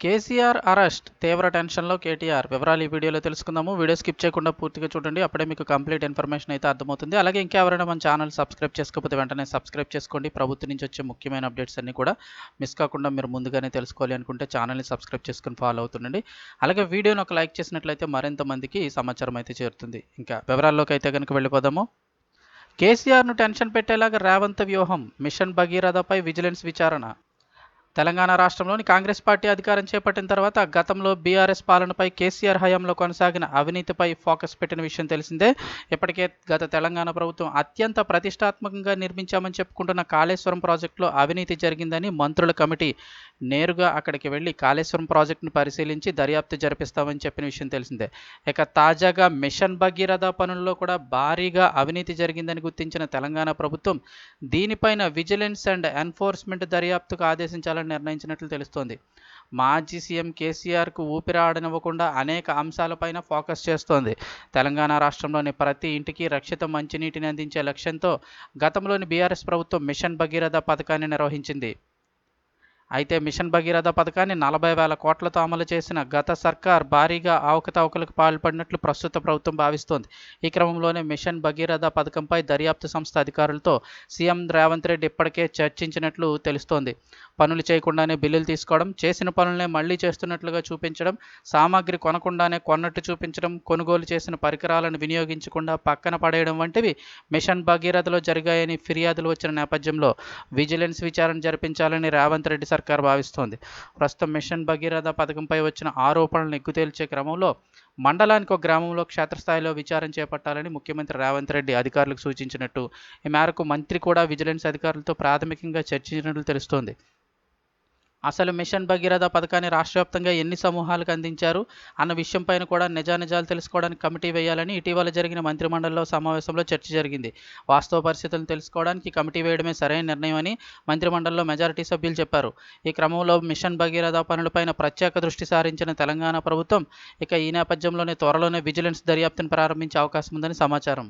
KCR arrest. తీవ్ర టెన్షన్లో కేటీఆర్. వివరాలు ఈ వీడియోలో తెలుసుకుందాము. వీడియో స్కిప్ చేయకుండా పూర్తిగా చూడండి. అప్పుడే మీకు కంప్లీట్ ఇన్ఫర్మేషన్ అయితే అర్థమవుతుంది. అలాగే ఇంకెవరైనా మన ఛానల్ సబ్స్క్రైబ్ చేసుకోకపోతే వెంటనే సబ్స్క్రైబ్ చేసుకోండి. ప్రభుత్వం నుంచి వచ్చే ముఖ్యమైన అప్డేట్స్ అన్ని కూడా మిస్ కాకుండా మీరు ముందుగానే తెలుసుకోవాలి అనుకుంటే ఛానల్ని సబ్స్క్రైబ్ చేసుకుని ఫాలో అవుతుండండి. అలాగే వీడియోని ఒక లైక్ చేసినట్లయితే మరింత మందికి సమాచారం అయితే చేరుతుంది. ఇంకా వివరాల్లోకి అయితే కనుక వెళ్ళిపోదాము. కేసీఆర్ను టెన్షన్ పెట్టేలాగా రేవంత్ వ్యూహం. మిషన్ భగీరథపై విజిలెన్స్ విచారణ. తెలంగాణ రాష్ట్రంలోని కాంగ్రెస్ పార్టీ అధికారం చేపట్టిన తర్వాత గతంలో బీఆర్ఎస్ పాలనపై కేసీఆర్ హయాంలో కొనసాగిన అవినీతిపై ఫోకస్ పెట్టిన విషయం తెలిసిందే. ఇప్పటికే గత తెలంగాణ ప్రభుత్వం అత్యంత ప్రతిష్టాత్మకంగా నిర్మించామని చెప్పుకుంటున్న కాళేశ్వరం ప్రాజెక్టులో అవినీతి జరిగిందని మంత్రుల కమిటీ నేరుగా అక్కడికి వెళ్ళి కాళేశ్వరం ప్రాజెక్టును పరిశీలించి దర్యాప్తు జరిపిస్తామని చెప్పిన విషయం తెలిసిందే. ఇక తాజాగా మిషన్ భగీరథ పనుల్లో కూడా భారీగా అవినీతి జరిగిందని గుర్తించిన తెలంగాణ ప్రభుత్వం దీనిపైన విజిలెన్స్ అండ్ ఎన్ఫోర్స్మెంట్ దర్యాప్తుకు ఆదేశించాలని నిర్ణయించినట్లు తెలుస్తోంది. మాజీ సీఎం కేసీఆర్కు ఊపిరాడనివ్వకుండా అనేక అంశాలపైన ఫోకస్ చేస్తోంది. తెలంగాణ రాష్ట్రంలోని ప్రతి ఇంటికి రక్షిత మంచినీటిని అందించే లక్ష్యంతో గతంలోని బీఆర్ఎస్ ప్రభుత్వం మిషన్ భగీరథ పథకాన్ని నిర్వహించింది. అయితే మిషన్ భగీరథ పథకాన్ని నలభై వేల కోట్లతో అమలు చేసిన గత సర్కార్ భారీగా అవకతవకలకు పాల్పడినట్లు ప్రస్తుత ప్రభుత్వం భావిస్తోంది. ఈ క్రమంలోనే మిషన్ భగీరథ పథకంపై దర్యాప్తు సంస్థ అధికారులతో సీఎం రేవంత్ రెడ్డి ఇప్పటికే చర్చించినట్లు తెలుస్తోంది. పనులు చేయకుండానే బిల్లులు తీసుకోవడం చేసిన పనులనే మళ్ళీ చేస్తున్నట్లుగా చూపించడం సామాగ్రి కొనకుండానే కొన్నట్టు చూపించడం కొనుగోలు చేసిన పరికరాలను వినియోగించకుండా పక్కన పడేయడం వంటివి మిషన్ భగీరథలో జరిగాయని ఫిర్యాదులు వచ్చిన నేపథ్యంలో విజిలెన్స్ విచారణ జరిపించాలని రేవంత్ రెడ్డి సర్కార్ భావిస్తోంది. ప్రస్తుతం మిషన్ భగీరథ పథకంపై వచ్చిన ఆరోపణలను ఎగ్గుతేల్చే క్రమంలో మండలానికి ఒక గ్రామంలో క్షేత్రస్థాయిలో విచారణ చేపట్టాలని ముఖ్యమంత్రి రేవంత్ రెడ్డి అధికారులకు సూచించినట్టు. ఈ మేరకు మంత్రి కూడా విజిలెన్స్ అధికారులతో ప్రాథమికంగా చర్చించినట్లు తెలుస్తోంది. అసలు మిషన్ భగీరథ పథకాన్ని రాష్ట్రవ్యాప్తంగా ఎన్ని సమూహాలకు అందించారు అన్న విషయంపైన కూడా నిజానిజాలు తెలుసుకోవడానికి కమిటీ వేయాలని ఇటీవల జరిగిన మంత్రిమండలిలో సమావేశంలో చర్చ జరిగింది. వాస్తవ పరిస్థితులను తెలుసుకోవడానికి కమిటీ వేయడమే సరైన నిర్ణయం అని మంత్రిమండలిలో మెజారిటీ సభ్యులు చెప్పారు. ఈ క్రమంలో మిషన్ భగీరథ పనులపైన ప్రత్యేక దృష్టి సారించిన తెలంగాణ ప్రభుత్వం ఇక ఈ నేపథ్యంలోనే త్వరలోనే విజిలెన్స్ దర్యాప్తును ప్రారంభించే అవకాశం ఉందని సమాచారం.